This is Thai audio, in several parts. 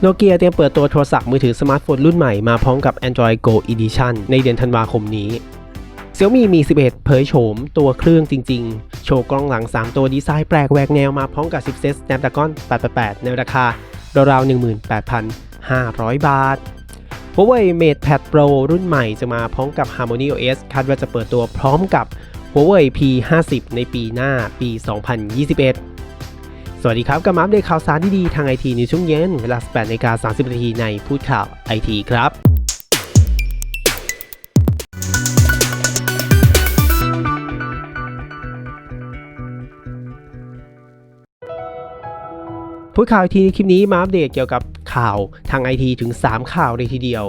โนเกียเตรียมเปิดตัวโทรศัพท์มือถือสมาร์ทโฟนรุ่นใหม่มาพร้อมกับ Android Go Edition ในเดือนธันวาคมนี้ Xiaomi Mi 11 เผยโฉมตัวเครื่องจริง ๆ โชว์กล้องหลัง 3 ตัวดีไซน์แปลกแหวกแนวมาพร้อมกับชิปเซต Snapdragon 888 ในราคาราวๆ18,500 บาท Huawei Mate Pad Pro รุ่นใหม่จะมาพร้อมกับ Harmony OS คาดว่าจะเปิดตัวพร้อมกับ Huawei P50 ในปีหน้าปี 2021ส วัสดีครับ กับมาอัปเดตข่าวสารที่ดีทางไอทีในช่วงเย็น เวลา 18นาฬิกา30นาทีในพูดข่าวไอทีครับพูดข่าวไอทีในคลิปนี้มาอัปเดตเกี่ยวกับข่าวทางไอทีถึง 3 ข่าวเลยทีเดียว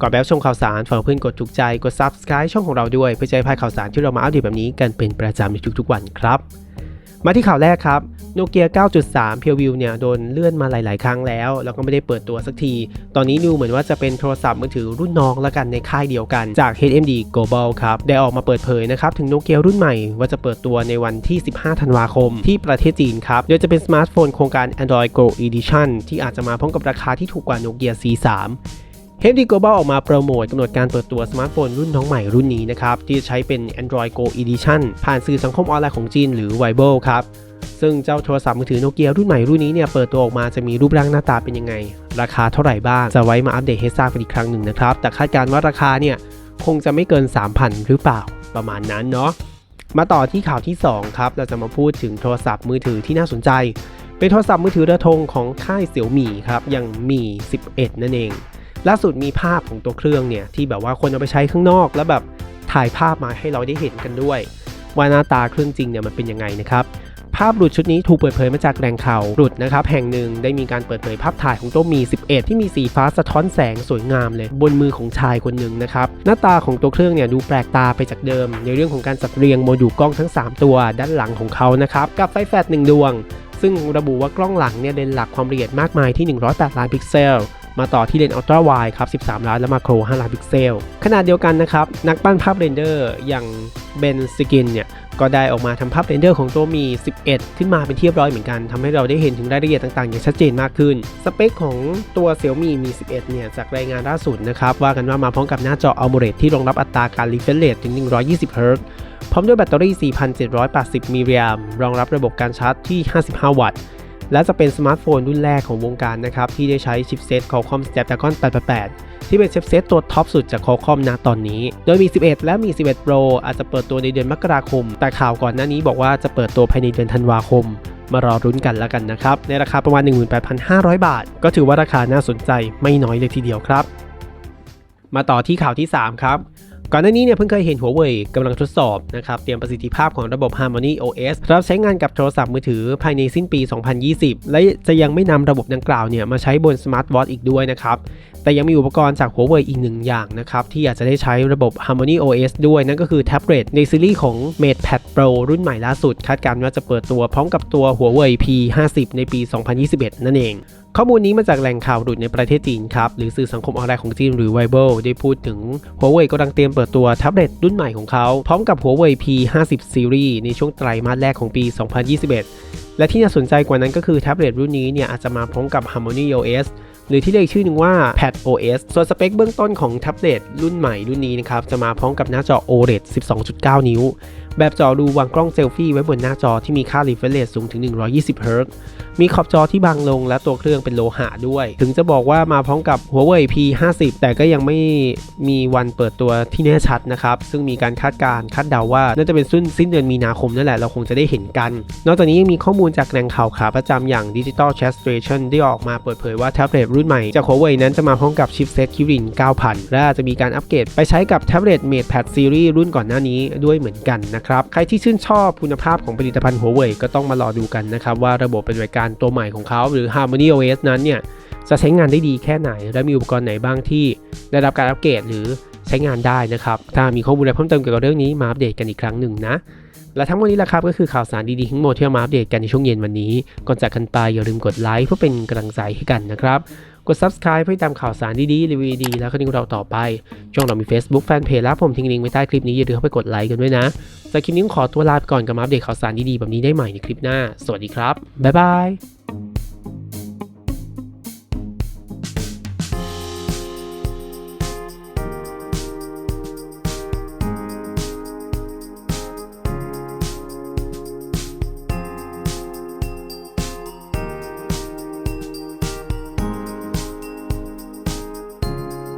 ก่อนแบบชมข่าวสารฝากเพื่อนกดถูกใจกด Subscribe ช่องของเราด้วย เพื่อจะได้พลาดข่าวสารที่เรามาอัปเดตแบบนี้กันเป็นประจำในทุกๆวันครับ มาที่ข่าวแรกครับ โนเกีย9.3 p u r e View เนี่ยโดนเลื่อนมาหลาย ๆ ครั้งแล้ว แล้วก็ไม่ได้เปิดตัวสักที ตอนนี้ดูเหมือนว่าจะเป็นโทรศัพท์มือถือรุ่นน้องละกันในค่ายเดียวกันจาก HMD Global ครับ ได้ออกมาเปิดเผยนะครับ ถึงโนเกียรุ่นใหม่ว่าจะเปิดตัวในวันที่ 15 ธันวาคม ที่ประเทศจีนครับ โดยจะเป็นสมาร์ทโฟนโครงการ Android Go Edition ที่อาจจะมาพร้อมกับราคาที่ถูกกว่าโนเกีย C3 h d Global ออกมาโปรโมทกำหนดการเปิดตัวสมาร์ทโฟนรุ่นน้องใหม่รุ่นนี้นะครับที่จะใช้เป็น Android Go Edition ผ่านสื่อสังคมออนไลน์ของจีนหรือ Weibo ครับซึ่งเจ้าโทรศัพท์มือถือโนเกียรุ่นใหม่รุ่นนี้เนี่ยเปิดตัวออกมาจะมีรูปร่างหน้าตาเป็นยังไง ราคาเท่าไหร่บ้าง จะไว้มาอัปเดตให้ทราบกันอีกครั้งหนึ่งนะครับ แต่คาดการณ์ว่าราคาเนี่ยคงจะไม่เกิน 3,000 หรือเปล่าประมาณนั้นเนาะมาต่อที่ข่าวที่ 2 ครับ เราจะมาพูดถึงโทรศัพท์มือถือที่น่าสนใจ เป็นโทรศัพท์มือถือระทงของค่ายเสี่ยวหมี่ครับอย่างหมี่11 นั่นเอง ล่าสุดมีภาพของตัวเครื่องเนี่ยที่แบบว่าคนเอาไปใช้ข้างนอก แล้วแบบถ่ายภาพมาให้เราได้เห็นกันด้วย ว่าหน้าตาเครื่องจริงเนี่ยมันเป็นยังไงนะครับภาพหลุดชุดนี้ถูกเปิดเผยมาจากแหล่งข่าวหลุดนะครับแห่งหนึ่งได้มีการเปิดเผยภาพถ่ายของตัวมี 11 ที่มีสีฟ้าสะท้อนแสงสวยงามเลย บนมือของชายคนหนึ่งนะครับหน้าตาของตัวเครื่องเนี่ยดูแปลกตาไปจากเดิม ในเรื่องของการจัดเรียงโมดูลกล้องทั้ง 3 ตัวด้านหลังของเขานะครับกับไฟแฟลชหนึ่งดวง ซึ่งระบุว่ากล้องหลังเนี่ยเลนหลักความละเอียดมากมายที่ 108 ล้านพิกเซล มาต่อที่เลนส์อัลตร้าไวครับ 13 ล้าน และมาโคร 5 ล้านพิกเซล ขนาดเดียวกันนะครับ นักปั้นภาพเรนเดอร์อย่างเบนสกินเนี่ย ก็ได้ออกมาทำภาพเรนเดอร์ของตัวมี 11 ขึ้นมาเป็นที่เรียบร้อยเหมือนกันทำให้เราได้เห็นถึงรายละเอียดต่างๆ อย่างชัดเจนมากขึ้น สเปคของตัว Xiaomi Mi 11 เนี่ย จากรายงานล่าสุดนะครับ ว่ากันว่ามาพร้อมกับหน้าจอ AMOLED ที่รองรับอัตราการ refresh rate ถึง 120 Hz พร้อมด้วยแบตเตอรี่ 4,780 มิลลิแอมรองรับระบบการชาร์จที่ 55 วัตต์ และจะเป็นสมาร์ทโฟนรุ่นแรกของวงการนะครับที่ได้ใช้ชิปเซต Qualcomm Snapdragon 888 ที่เป็นชิปเซตตัวท็อปสุดจาก Qualcomm ณตอนนี้ โดยมี 11 และมี 11 Pro อาจจะเปิดตัวในเดือนมกราคม แต่ข่าวก่อนหน้านี้บอกว่าจะเปิดตัวภายในเดือนธันวาคม มารอรุ้นกันแล้วกันนะครับ ในราคาประมาณ 18,500 บาท ก็ถือว่าราคาน่าสนใจไม่น้อยเลยทีเดียวครับ มาต่อที่ข่าวที่ 3 ครับ ก่อนหน้านี้เนี่ยเพิ่งเคยเห็นหัวเว่ยกำลังทดสอบนะครับเตรียมประสิทธิภาพของระบบ Harmony OS รับใช้งานกับโทรศัพท์มือถือภายในสิ้นปี 2020 และจะยังไม่นำระบบดังกล่าวเนี่ยมาใช้บนสมาร์ทวอทอีกด้วยนะครับแต่ยังมีอุปกรณ์จากหัวเว่ยอีกหนึ่งอย่างนะครับที่อาจจะได้ใช้ระบบ Harmony OS ด้วยนั่นก็คือแท็บเล็ตในซีรีส์ของ Mate Pad Pro รุ่นใหม่ล่าสุด คาดการณ์ว่าจะเปิดตัวพร้อมกับตัวหัวเว่ย P50 ในปี 2021 นั่นเอง ข้อมูลนี้มาจากแหล่งข่าวหลุดในประเทศจีนครับ หรือสื่อสังคมออนไลน์ของจีนหรือ Weibo ได้พูดถึง Huawei กำลังเตรียมเปิดตัวแท็บเล็ตรุ่นใหม่ของเขา พร้อมกับ Huawei P50 Series ในช่วงไตรมาสแรกของปี 2021 และที่น่าสนใจกว่านั้นก็คือแท็บเล็ตรุ่นนี้เนี่ยอาจจะมาพร้อมกับ Harmony OS หรือที่เรียกชื่อหนึ่งว่า Pad OS ส่วนสเปคเบื้องต้นของแท็บเล็ตรุ่นใหม่รุ่นนี้นะครับจะมาพร้อมกับหน้าจอ OLED 12.9 นิ้ว แบบจอดูวางกล้องเซลฟี่ไว้บนหน้าจอที่มีค่า refresh rate สูงถึง 120 Hz มีขอบจอที่บางลงและตัวเครื่องเป็นโลหะด้วย ถึงจะบอกว่ามาพร้อมกับ Huawei P50 แต่ก็ยังไม่มีวันเปิดตัวที่แน่ชัดนะครับ ซึ่งมีการคาดการคาดเดาว่า น่าจะเป็นสิ้นสิ้นเดือนมีนาคมนั่นแหละเราคงจะได้เห็นกัน นอกจากนี้ยังมีข้อมูลจากแหล่งข่าวขาประจำอย่าง Digital Chat Station ได้ออกมาเปิดเผยว่าแท็บเล็ตรุ่นใหม่จาก Huawei นั้นจะมาพร้อมกับชิปเซต Kirin 9000 และอาจจะมีการอัปเกรดไปใช้กับแท็บเล็ต Mate Pad Series รุ่นก่อนหน้านี้ด้วยเหมือนกันนะครับใครที่ชื่นชอบคุณภาพของผลิตภัณฑ์ Huawei ก็ต้องมารอดูกันนะครับ ว่าระบบปฏิบัติการตัวใหม่ของเขาหรือ Harmony OS นั้นเนี่ยจะใช้งานได้ดีแค่ไหน และมีอุปกรณ์ไหนบ้างที่ได้รับการอัปเกรดหรือใช้งานได้นะครับ ถ้ามีข้อมูลอะไรเพิ่มเติมเกี่ยวกับเรื่องนี้มาอัปเดตกันอีกครั้งหนึ่งนะ และทั้งหมดนี้แหละครับก็คือข่าวสารดีๆทั้งหมดที่ามาอัปเดตกันในช่วงเย็นวันนี้ ก่อนจากกันไปอย่าลืมกดไลค์เพื่อเป็นกำลังใจให้กันนะครับ กด subscribe เพื่อตามข่าวสารดีๆรีวิวดีแล้วก็นิ่งเราต่อไป ช่องเรามี Facebook Fanpage แล้วผมทิ้งลิงก์ไว้ใต้คลิปนี้อย่าลืมเข้าไปกดไลค์กันด้วยนะ แต่คลิปนี้ขอตัวลาไปก่อนกับมาอัปเดตข่าวสารดีๆแบบนี้ได้ใหม่ในคลิปหน้า สวัสดีครับ บ๊ายบาย